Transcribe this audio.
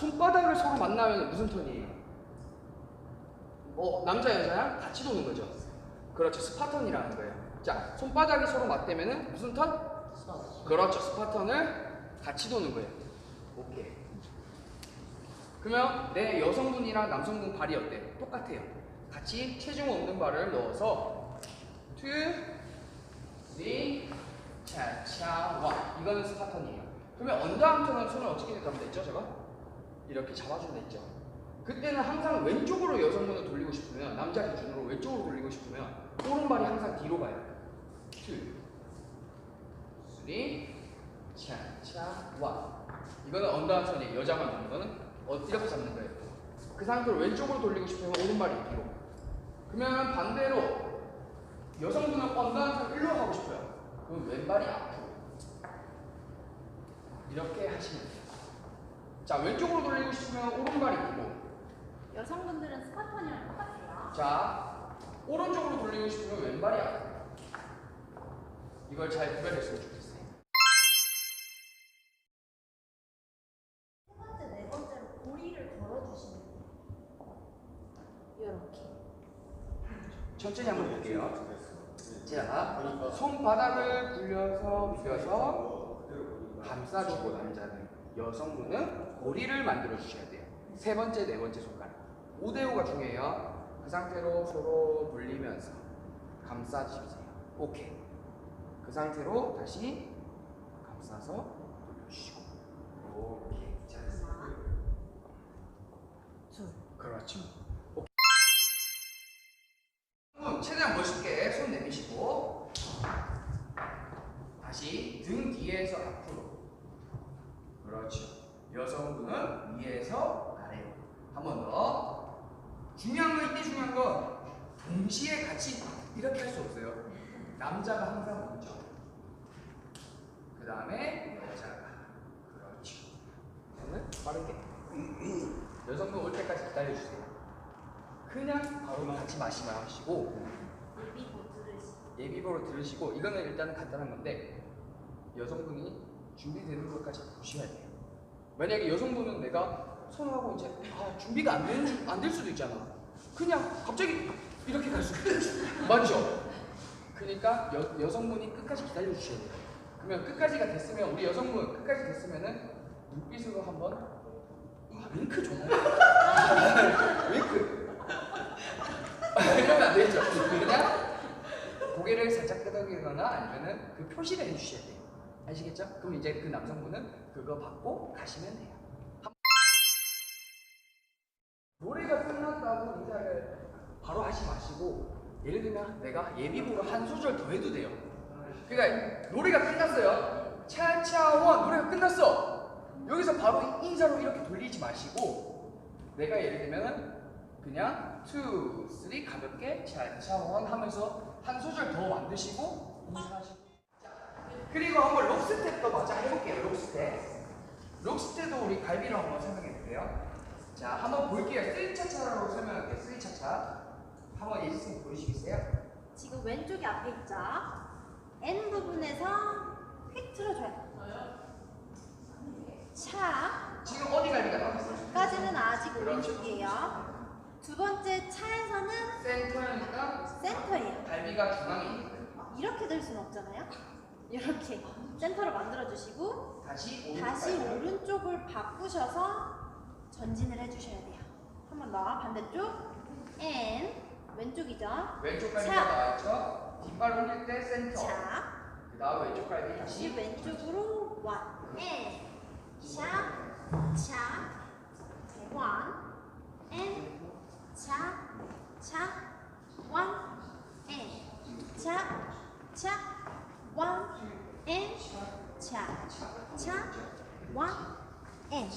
손바닥을 서로 만나면 무슨 턴이에요? 어, 남자 여자랑 같이 도는 거죠. 그렇죠. 스파턴이라는 거예요. 자, 손바닥이 서로 맞대면은 무슨 턴? 그렇죠. 스파턴을 같이 도는 거예요. 오케이. 그러면 내 여성분이랑 남성분 발이 어때? 똑같아요. 같이 체중 없는 발을 넣어서 투, 쓰리, 차차, 와. 이거는 스파턴이에요. 그러면 언더함터는 손을 어떻게 잡으면 됐죠, 제가? 이렇게 잡아주면 됐죠. 그때는 항상 왼쪽으로 여성분을 돌리고 싶으면 남자 기준으로 왼쪽으로 돌리고 싶으면 오른발이 항상 뒤로 가요. 투, 쓰리, 차차, 와. 이거는 언더함턴이에요. 여자만 하는 거는 어, 이렇게 잡는 거예요. 그 상태로 왼쪽으로 돌리고 싶으면 오른발이 뒤로. 그러면 반대로 여성분은 언더함턴 일로 가고 싶어요. 그럼 왼발이 앞으로. 이렇게 하시면 돼요. 자, 왼쪽으로 돌리고 싶으면 오른발이 뒤로. 여성분들은 스파턴이랑 똑같아요. 자, 오른쪽으로 돌리고 싶으면 왼발이 앞으로. 이걸 잘 구별했으면 좋겠어요. 세 번째, 네 번째로 고리를 걸어주시면 돼요. 이렇게. 천천히 한번 볼게요. 자, 손바닥을 굴려서 밀어서 감싸주고 남자는 여성분은 고리를 만들어 주셔야 돼요. 세 번째, 네 번째 손가락. 5대5가 중요해요. 그 상태로 서로 물리면서 감싸주세요. 오케이. 그 상태로 다시 감싸서 돌려주시고. 오케이. 그렇죠. 오케이. 최대한 멋있게 손 내미시고 다시 등 뒤에서 앞으로 그렇죠. 여성분은 위에서 아래로 한 번 더. 중요한 거 이때 중요한 거 동시에 같이 이렇게 할 수 없어요. 남자가 항상 먼저. 그 다음에 여자가 그렇죠. 저는 빠르게 여성분 올 때까지 기다려 주세요. 그냥 바로 같이 마시면 하시고. 예비보로 들으시고 이거는 일단은 간단한 건데 여성분이 준비되는 것까지 보셔야 돼요. 만약에 여성분은 내가 손하고 이제 아, 준비가 안 되는 안 될 수도 있잖아. 그냥 갑자기 이렇게 갈 수도 있죠. 맞죠? 그러니까 여, 여성분이 끝까지 기다려 주셔야 돼요. 그러면 끝까지가 됐으면 우리 여성분 끝까지 됐으면은 눈빛으로 한번 아 윙크 좋네. 윙크. 이러면 안 되죠. 그냥 고개를 살짝 끄덕이거나 아니면은 그 표시를 해주셔야 돼요. 아시겠죠? 그럼 이제 그 남성분은 그거 받고 가시면 돼요. 한- 노래가 끝났다고 인사를 바로 하지 마시고 예를 들면 내가 예비보로 한 소절 더 해도 돼요. 그러니까 노래가 끝났어요. 차차원 노래가 끝났어. 여기서 바로 인사로 이렇게 돌리지 마시고 내가 예를 들면은 그냥 투, 쓰리 가볍게 차차원 하면서 한 소절 더 만드시고 인사하시고 자, 그리고 한번 록스텝도 마저 해볼게요. 록스텝. 록스텝도 우리 갈비로 한번 설명해 볼게요. 자, 한번 볼게요. 쓰리차차라고 설명할게요. 쓰리차차. 한번 예지쌤 보여주시겠어요? 지금 왼쪽이 앞에 있죠? N 부분에서 휙 틀어줘요. 차. 지금 어디 갈비가 나왔어요? 까지는 아직. 오른쪽이에요. 두 번째 차에서는 센터니까 센터예요. 갈비가 중앙에 있는 거예요. 이렇게 들 수는 없잖아요. 이렇게 센터를 만들어 주시고 다시 오른쪽 다시. 오른쪽을 바꾸셔서 전진을 해주셔야 돼요. 한번 더 반대쪽 N 왼쪽이죠. 왼쪽 차. 갈비가 나왔죠? 뒷발 올릴 때 센터. 차그 다음 왼쪽 갈비 다시 다시 왼쪽으로 원 N 차차 원 N 차차원 N 차차원 N 차차원 N